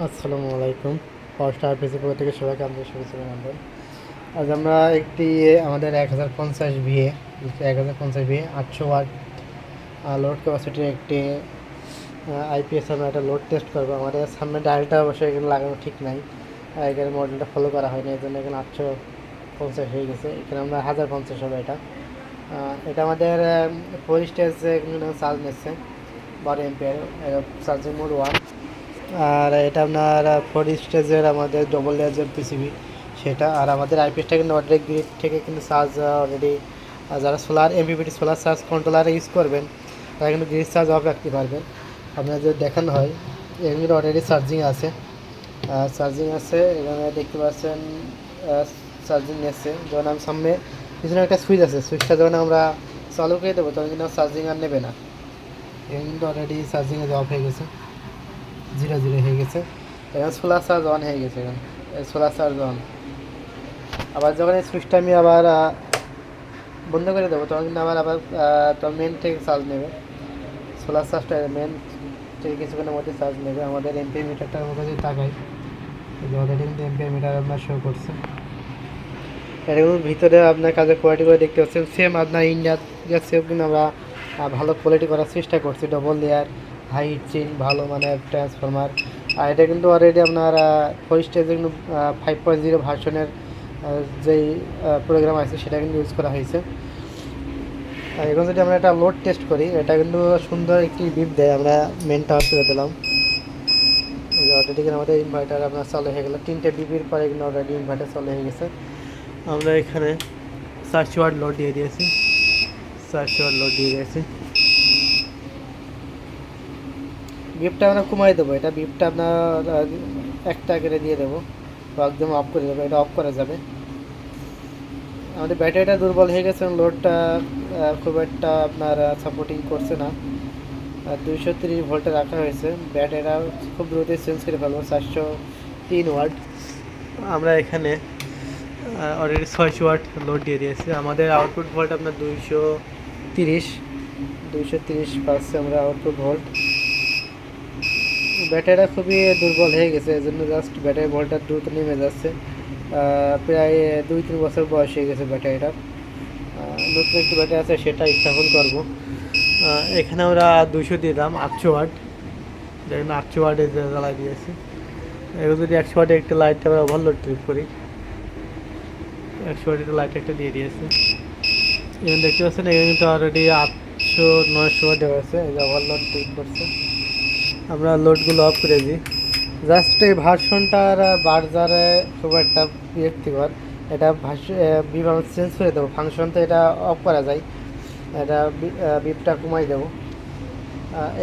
আসসালামু আলাইকুম। ফার্স্ট আর পিসি পক্ষ থেকে সবাইকে আমাদের শুভেচ্ছা জানাবেন। আজ আমরা একটি, আমাদের এক হাজার পঞ্চাশ ভিএ এক হাজার পঞ্চাশ ভিএ আটশো ওয়াট লোড ক্যাপাসিটির একটি আইপিএস আমরা একটা লোড টেস্ট করব। আমাদের সামনে ডায়ালটা অবশ্যই এখানে লাগানো ঠিক নাই। এখানে মডেলটা ফলো করা হয়নি এই জন্য এখানে আটশো পঞ্চাশ হয়ে গেছে। এখানে আমরা হাজার পঞ্চাশ হবে এটা। এটা আমাদের ফোর স্টেজ চার্জ নিচ্ছে। বারো এমপিয়ার চার্জিং মোড ওয়ান আর এটা আপনার ফোর স্টেজের আমাদের ডবল লেয়ারের পিসিবি সেটা আর আমাদের আইপিএসটা কিন্তু অলরেডি গ্রিড থেকে কিন্তু চার্জ অলরেডি যারা solar MPPT solar charge controller use করবেন, তারা কিন্তু গ্রিড চার্জ অফ রাখতে পারবেন। আপনার যদি দেখানো হয় এগুলো অলরেডি চার্জিং আছে। চার্জিং আছে, এখানে দেখতে পাচ্ছেন চার্জিং নিচ্ছে যখন আমি সামনে পিছনে একটা সুইচ আছে সুইচটা যখন আমরা চালু করে দেবো, তখন কিন্তু চার্জিং আর নেবে না। এখানে কিন্তু অলরেডি চার্জিংয়ে অফ হয়ে গেছে। জিরো জিরো হয়ে গেছে। এখন সোলার চার্জ অন হয়ে গেছে এখন। সোলার চার্জ অন আবার যখন এই সুইচটা আমি আবার বন্ধ করে দেবো, তখন কিন্তু আবার আবার তখন মেন থেকে চার্জ নেবে। সোলার চার্জটা মেন থেকে কিছুক্ষণের মধ্যে চার্জ নেবে। আমাদের এমপি মিটারটার মধ্যে যদি তাকাই অলরেডি কিন্তু এমপি মিটার আপনার শো করছে। কিন্তু ভিতরে আপনার কাজের কোয়ালিটি করে দেখতে পাচ্ছেন। সেম আপনার ইন্ডিয়ার সেম কিন্তু আমরা ভালো কোয়ালিটি করার চেষ্টা করছি। ডবল লেয়ার হাইট চিন ভালো মানে ট্রান্সফরমার আর এটা কিন্তু অলরেডি আপনার ফোর কিন্তু ফাইভ পয়েন্ট জিরো ভার্সনের যেই প্রোগ্রাম আছে, সেটা কিন্তু ইউজ করা হয়েছে। আর এখন যদি আমরা একটা লোড টেস্ট করি, এটা কিন্তু সুন্দর একটি বিপ দেয়। আমরা মেন টাওয়ার করে দিলাম। অলরেডি কিন্তু আমাদের ইনভার্টার আপনার চালু হয়ে গেলো। তিনটে বিপির পরে কিন্তু অলরেডি ইনভার্টার চালু হয়ে গেছে। আমরা এখানে চারশো ওয়াট লোড দিয়ে দিয়েছি। চারশো ওয়াট লোড দিয়ে দিয়েছি। বিপটা আমরা কমাই দেবো। এটা বিপটা আপনার একটা করে দিয়ে দেবো। বা একদম অফ করে দেবো। এটা অফ করা যাবে। আমাদের ব্যাটারিটা দুর্বল হয়ে গেছে লোডটা খুব একটা আপনার সাপোর্টিং করছে না। দুইশো তিরিশ ভোল্টে রাখা হয়েছে। ব্যাটারিটা খুব দ্রুতই চেঞ্জ করে ফেলব। চারশো তিন ওয়াট। আমরা এখানে অলরেডি ছয়শো ওয়াট লোড দিয়ে দিয়েছি। আমাদের আউটপুট ভোল্ট আপনার দুইশো তিরিশ। দুইশো তিরিশ পাচ্ছে আমরা আউটপুট ভোল্ট ব্যাটারিটা খুবই দুর্বল হয়ে গেছে এই জন্য জাস্ট ব্যাটারি ভোল্টটা দ্রুত নেমে যাচ্ছে। প্রায় দুই তিন বছর বয়স হয়ে গেছে ব্যাটারিটার আহ, নতুন একটি ব্যাটারি আছে সেটা স্থাপন করব। এখানে আমরা দুইশো দিলাম আটশো ওয়াট। দেখেন আটশো ওয়াটে জ্বালাই দিয়েছি। এগুলো যদি একশো ওয়াটে একটা লাইট আমরা ওভারলোড ট্রিপ করি একশো ওয়াটের লাইট একটা দিয়ে দিয়েছি। এখানে দেখতে পাচ্ছেন এখানে কিন্তু অলরেডি আটশো নয়শো ওয়াট হয়েছে এই যে ওভারলোড ট্রিপ করছে। আমরা লোডগুলো অফ করে দিই। জাস্ট এই ভার্সনটার বার্জারে খুব একটা বিরক্তিকর এটা ভার্স বিভাগ চেঞ্জ করে দেবো। ফাংশন তো এটা অফ করা যায়। এটা বিপটা কমাই দেবো।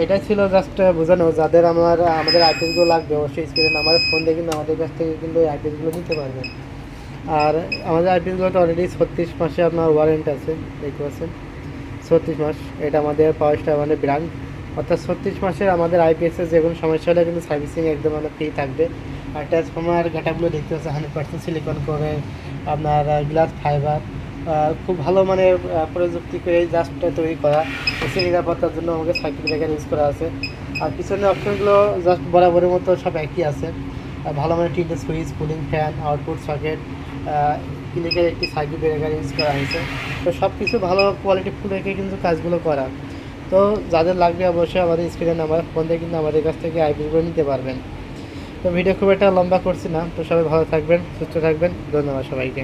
এটা ছিল জাস্ট বোঝানো। যাদের আমার, আমাদের আইপিএসগুলো লাগবে, অবশ্যই স্ক্রিনে আমার ফোন দিয়ে কিন্তু আমাদের কাছ থেকে কিন্তু আইপিএসগুলো নিতে পারবেন। আর আমাদের আইপিএসগুলো তো অলরেডি ছত্রিশ মাসে আপনার ওয়ারেন্ট আছে, দেখতে পাচ্ছেন? ছত্রিশ মাস। এটা আমাদের পাওয়ার স্টার মানে ব্র্যান্ড অর্থাৎ ছত্রিশ মাসের আমাদের আইপিএসের যে কোনো সমস্যা হলে কিন্তু সার্ভিসিং একদম মানে ফ্রি থাকবে। আর ট্রান্সফর্মার ঘাটাগুলো দেখতে পাচ্ছেন হান্ড্রেড পার্সেন্ট সিলিকন করে আপনার গ্লাস ফাইবার খুব ভালো আহ, প্রযুক্তি করে জাস্ট তৈরি করা। এসি নিরাপত্তার জন্য আমাকে সার্কিট ব্রেকার ইউজ করা আছে। আর পিছনের অপশনগুলো জাস্ট বরাবরের মতো সব একই আছে। ভালো মানের টিন্টে switch cooling fan output socket ক্লিকের একটি সার্কিট ব্রেকার ইউজ করা হয়েছে। তো সব কিছু ভালো কোয়ালিটি ফুল রেখে কিন্তু কাজগুলো করা। তো যাদের লাগবে অবশ্যই আমাদের স্ক্রিনে নাম্বার ফোন দিয়ে কিন্তু আমাদের কাছ থেকে আইপিএসগুলো নিতে পারবেন। তো ভিডিও খুব একটা লম্বা করছি না, তো সবাই ভালো থাকবেন, সুস্থ থাকবেন, ধন্যবাদ সবাইকে।